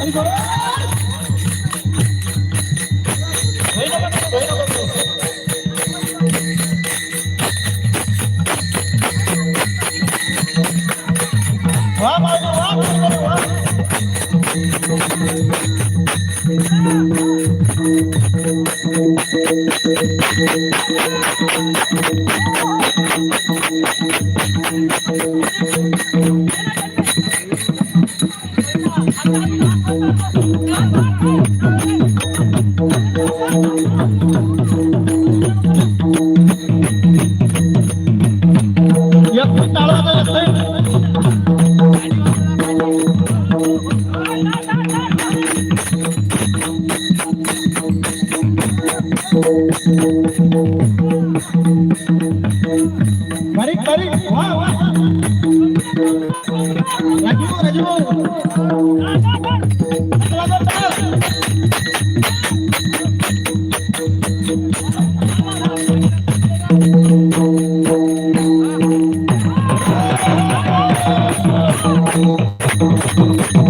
Anh. Thank you.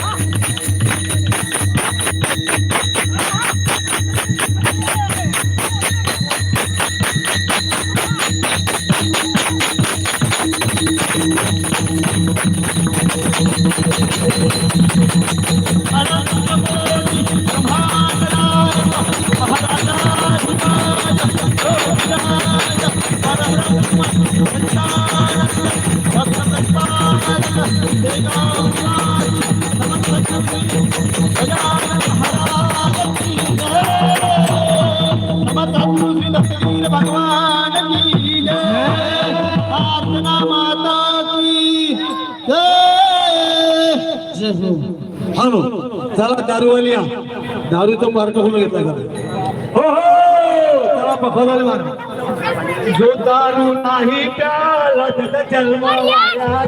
Ah! चला दारूवाली या दारूचा मार्ग होऊन घेतला जरा हो हो! चला पफादारी मार्ग जो दारू नाही प्याला त्याचा जन्म वाया.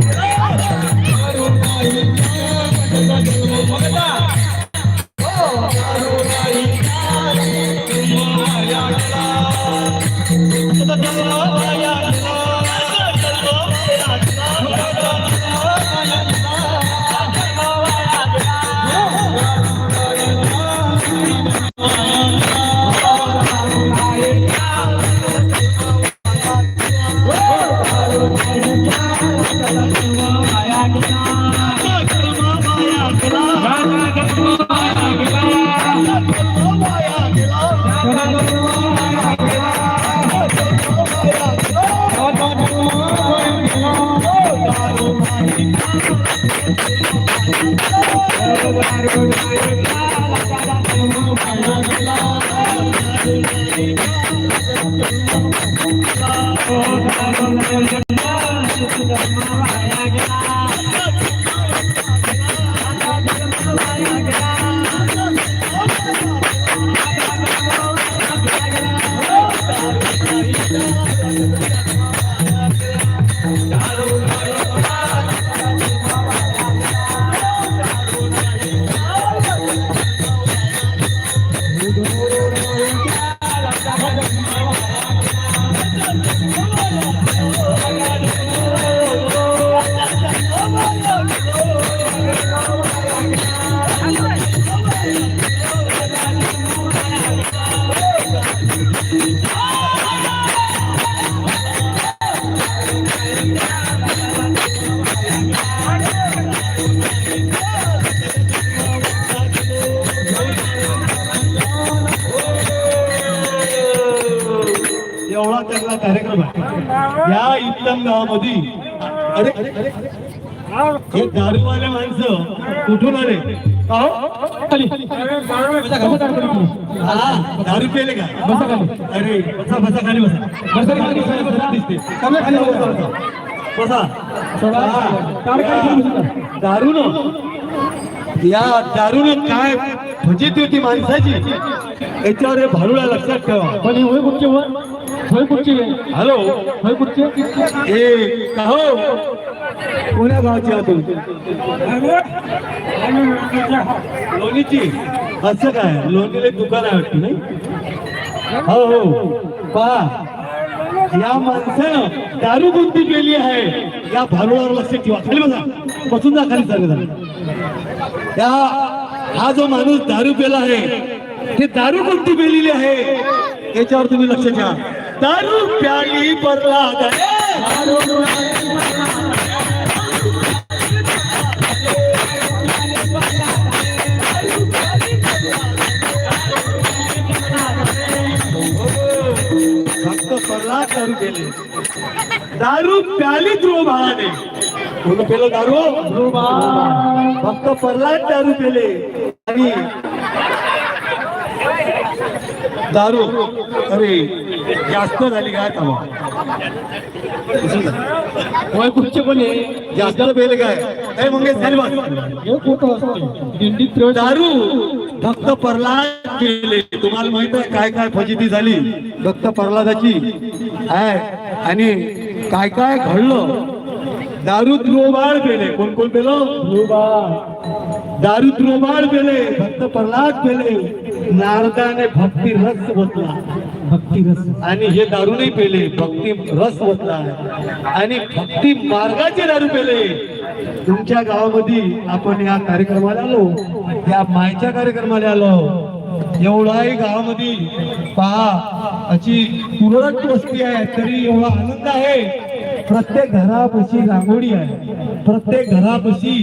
या इत्तम गावामध्ये. अरे हे दारूवाले माणसं कुठून आले? दारू पेले का? अरे बसा बसा खाली बसा. दिसते. बसा दारू न. या दारूनं काय फजिती होती माणसाची? याच्यावर हे भारुळा लक्षात ठेवा. हॅलो? ए का हो? कोण्या गावची आहात लोणीची. असं काय? लोणीला दुकान आहे वाटतं नाही? हो हो. पहा. या माणसानं दारू कोणती केली आहे. या भारुळावर लक्ष ठेवा. खाली बसा. बसून जा खाली सगळे त्या हा जो माणूस दारू पेला आहे ते दारू कोणती पेलेली आहे. याच्यावर तुम्ही लक्ष ठेवा. दारू प्याली परला फक्त परला दारू पेले दारू प्याली ध्रुव भावाने कोण पेलं दारू। ध्रुव फक्त परलाच दारू पेले आणि दारू अरे जास्त झाली काय तमा जास्त पेले काय? मंगेश. दारू! फक्त प्रल्हाद केले. तुम्हाला माहीत आहे काय काय फजिती झाली? फक्त प्रल्हादाची. आहे आणि काय काय घडलं? दारू द्रोबाळ पेले कोण कोण पेलं दारू द्रोबाळ पेले फक्त प्रल्हाद पेले नारदाने भक्ती रस बसला. भक्ती रस आणि हे दारू नाही पेले भक्ती रस बसला आणि भक्ती मार्गाचे दारू पेले. तुमच्या गावामध्ये आपण या कार्यक्रमाला आलो. या मायच्या कार्यक्रमाला आलो. एवढाही गावामध्ये पहा अशी तुरळक वस्ती आहे तरी एवढा आनंद आहे. प्रत्येक घरापाशी रांगोळी आहे. प्रत्येक घरापाशी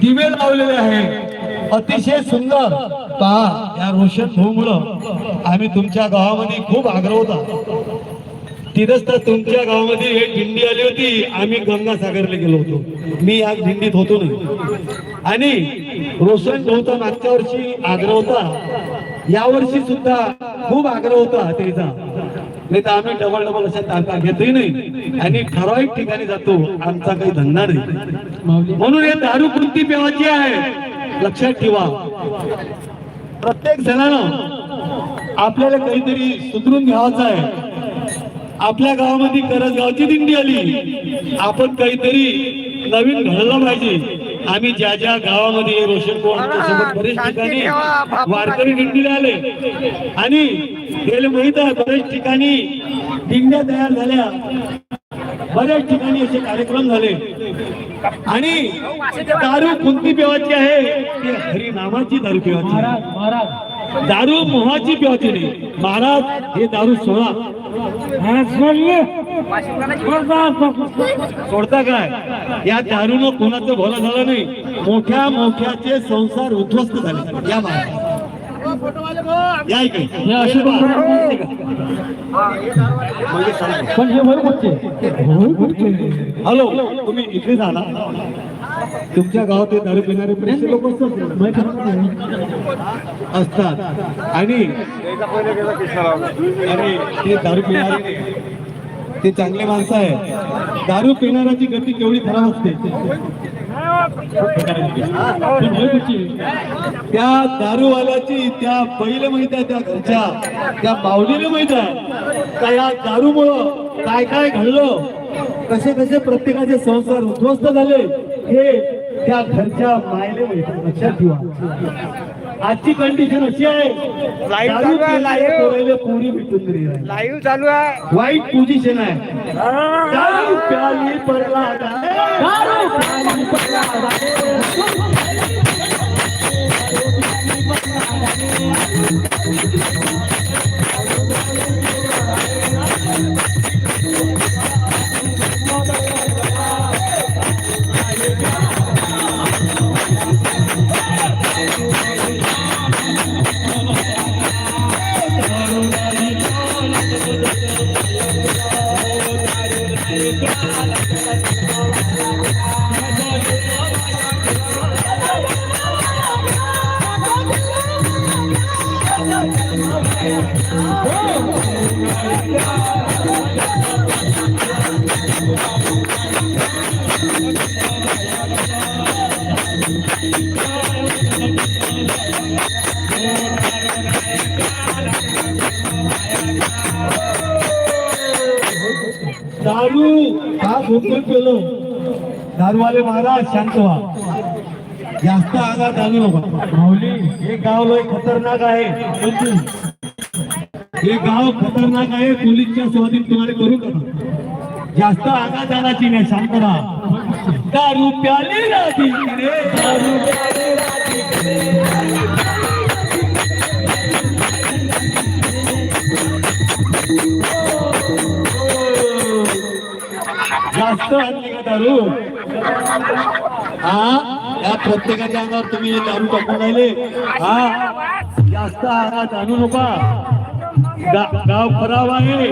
दिवे लावलेले आहे अतिशय सुंदर. पहा या रोशन भाऊमुळं आम्ही तुमच्या गावामध्ये खूप आग्रह होता. तिथंच तर तुमच्या गावामध्ये एक दिंडी आली होती आम्ही गंगासागरला गेलो होतो. मी या दिंडीत होतो नाही. आणि रोशन भाऊचा मागच्या वर्षी आग्रह होता. या वर्षी सुद्धा खूप आग्रह होता त्याचा. नाही तर आम्ही डबल डबल अशा तारखा घेतही नाही. आणि ठराविक ठिकाणी जातो आमचा काही धंदा नाही. म्हणून हे दारू कोणती पेवाची आहे. लक्षात ठेवा. प्रत्येक जणानं आपल्याला काहीतरी सुधरून घ्यावाचं आहे. आपल्या गावामध्ये करजगावची दिंडी आली. आपण काहीतरी नवीन घडलं पाहिजे. आम्ही ज्या ज्या गावामध्ये रोशन सोबत बरेच ठिकाणी वारकरी दिंडीला आले. आणि गेले माहीत आहे बरेच ठिकाणी दिंड्या तयार झाल्या. बऱ्याच ठिकाणी असे कार्यक्रम झाले. आणि दारू कोणती पेवाची आहे? ती हरी नामाची दारू पेवाची. आहे. दारू मोहाची पिवाची नाही. महाराज हे दारू सोडा. सोडता काय? या दारूनं कोणाचं भलं झालं नाही. मोठ्या मोठ्याचे संसार उद्ध्वस्त झाले. या महाराज. या इकडे. सांगा. हॅलो तुम्ही इथे ना. तुमच्या गावात ते दारू पिणारे बरेचसे लोक असतात. आहे आणि ते दारू पिणारे. ते चांगले माणसं आहेत. दारू पिणाऱ्याची गती केवढी खराब असते? त्या दारूवाल्याची त्या बैल माहीत आहे त्या घरच्या त्या माऊलीने माहीत आहे का या दारूमुळं काय काय घडलं कसे कसे प्रत्येकाचे संसार उद्ध्वस्त झाले हे त्या घरच्या मायले माहीत आहे. लक्षात ठेवा आजची कंडिशन अशी आहे. पोराला पोरी भेटून तरी. लाईव्ह चालू आहे वाईट पोझिशन आहे दारू प्याली पडला दारू प्याली पडला दारू हा भोकून पेलो. दारूवाले महाराज शांत व्हा. जास्त आघात आणू नका माऊली हे गाव लय खतरनाक आहे. हे गाव खतरनाक आहे पोलीसच्या स्वाधीन तुम्हाला करू नका जास्त आघात आणायची नाही शांत राहा. दारू प्याली राधी दारू जास्त आणली का दारू? हा? या प्रत्येकाच्या अंगावर तुम्ही दारू टाकून राहिले? हा? जास्त आहात आणू नका. गा- गाव खराब आहे.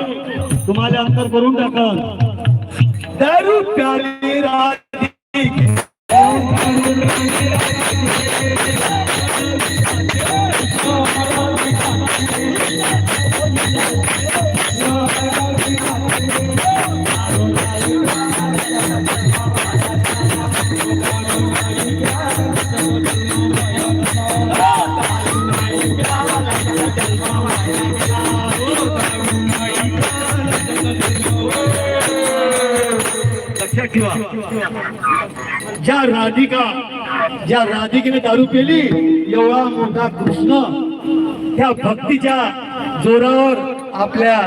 तुम्हाला अंतर करून टाकल. दारू प्याली राधी ठेवा ज्या राधिका ज्या राधिकेने दारू पेली एवढा मोठा कृष्ण त्या भक्तीच्या जोरावर आपल्या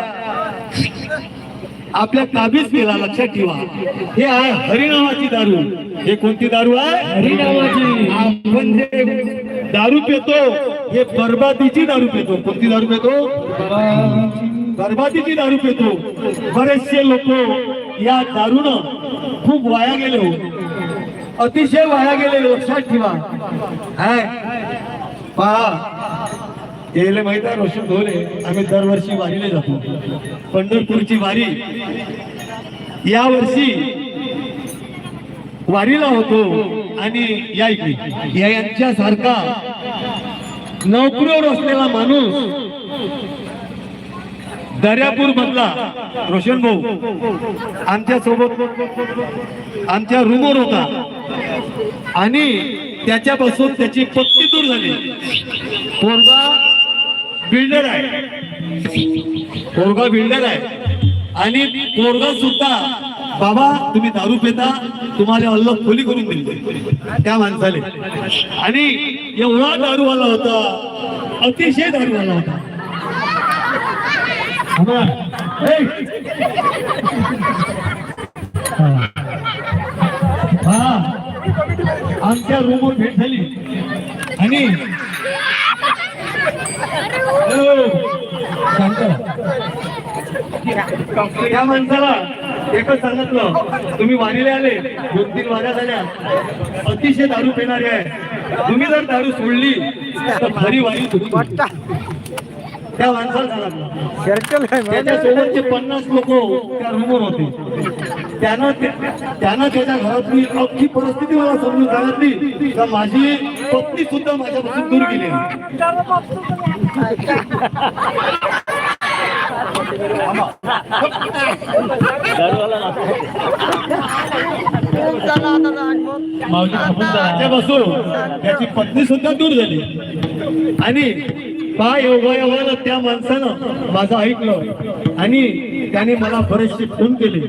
आपल्या ताबीज केला लक्षात ठेवा. हे आहे हरिनामाची दारू. हे कोणती दारू आहे? हरिनामाची. आपण जे दारू पितो हे बरबादीची दारू पितो. कोणती दारू पितो? बरबादीची दारू पितो. बरेचसे लोक या दारूनं खूप वाया गेले हो. अतिशय वाया गेले लक्षात ठेवा. हाय. पहा गेले माहीत आहे रोशन ढोले आम्ही दरवर्षी वारीला जातो. पंढरपूरची वारी. या वर्षी वारीला होतो आणि यायची या यांच्यासारखा नोकरीवर असलेला माणूस दर्यापूर मधला रोशन भाऊ. आमच्यासोबत आमच्या रूमवर होता. आणि त्याच्यापासून त्याची पत्ती दूर झाली. पोरगा बिल्डर आहे. पोरगा बिल्डर आहे. आणि पोरगा सुद्धा बाबा तुम्ही दारू पिता तुम्हाला अल्लग खोली करून दिली त्या माणसाले आणि एवढा दारूवाला होता. अतिशय दारूवाला होता. हा आमच्या रूमवर भेट झाली आणि त्या माणसाला एकच सांगितलं तुम्ही वारीला आले दोन तीन वाऱ्या झाल्या अतिशय दारू पिणारे आहे तुम्ही जर दारू सोडली तर भारी वारी तुमची. त्या माणसाला सर्कल त्याच्या सोबतचे पन्नास लोक त्या रूमवर होते. त्यानं त्यानं त्याच्या घरातली अख्खी परिस्थिती मला समजून सांगितली. का माझी पत्नी सुद्धा माझ्यापासून दूर गेली. त्याची पत्नी सुद्धा दूर झाली. आणि पा योगायोगानं त्या माणसानं माझं ऐकलं. आणि त्याने मला बरेचसे फोन केले.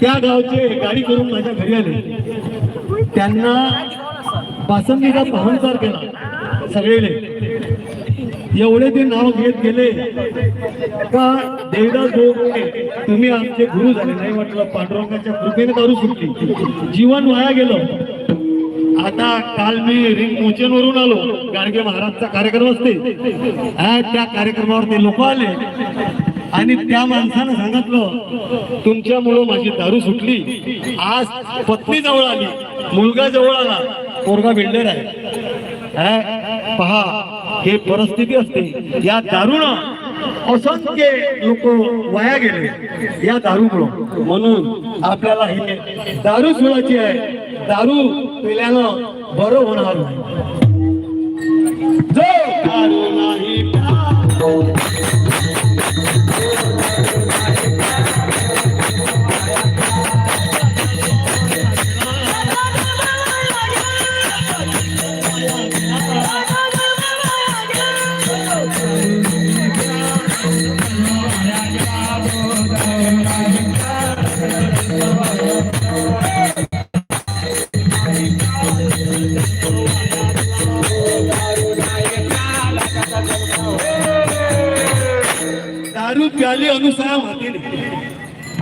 त्या गावचे गाडी करून माझ्या घरी आले. त्यांना पासंदीचा पाहुणचार केला. सगळेले. एवढे ते नाव घेत गेले. का देवदास तुम्ही आमचे गुरु झाले. नाही म्हटलं पांडुरंगाच्या कृपेने दारू सुटली. जीवन वाया गेलं. आता काल मी रिंग मोचेनवरून आलो. गाडगे महाराजचा कार्यक्रम असते. त्या कार्यक्रमावर ते लोक आले. आणि त्या माणसानं सांगितलं तुमच्यामुळं माझी दारू सुटली. आज पत्नी जवळ आली. मुलगा जवळ आला. पोरगा बिल्डर आहे. पहा हे परिस्थिती असते. या दारुण असंख्य लोक वाया गेले. या दारूमुळं. म्हणून आपल्याला हे दारू सोडायची आहे. दारू पिल्यानं बरं होणार नाही. जो दारू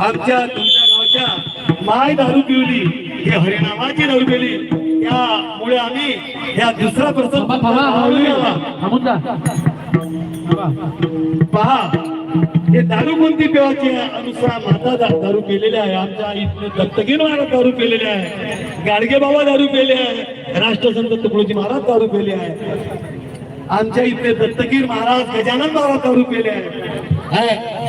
आमच्या तुमच्या गावच्या माय दारू पिवली हे हरिनामाची दारू पिली त्यामुळे आम्ही या दुसरा प्रसंग पहा हे दारू कोणती पिवायची आहे? अनुसया माता दारू पिलेली आहे. आमच्या इथले दत्तगीर महाराज दारू पिलेले आहे. गाडगे बाबा दारू पिले आहे. राष्ट्रसंत तुकडोजी महाराज दारू पिले आहे. आमच्या इथले दत्तगीर महाराज गजानन महाराज दारू पिले आहे.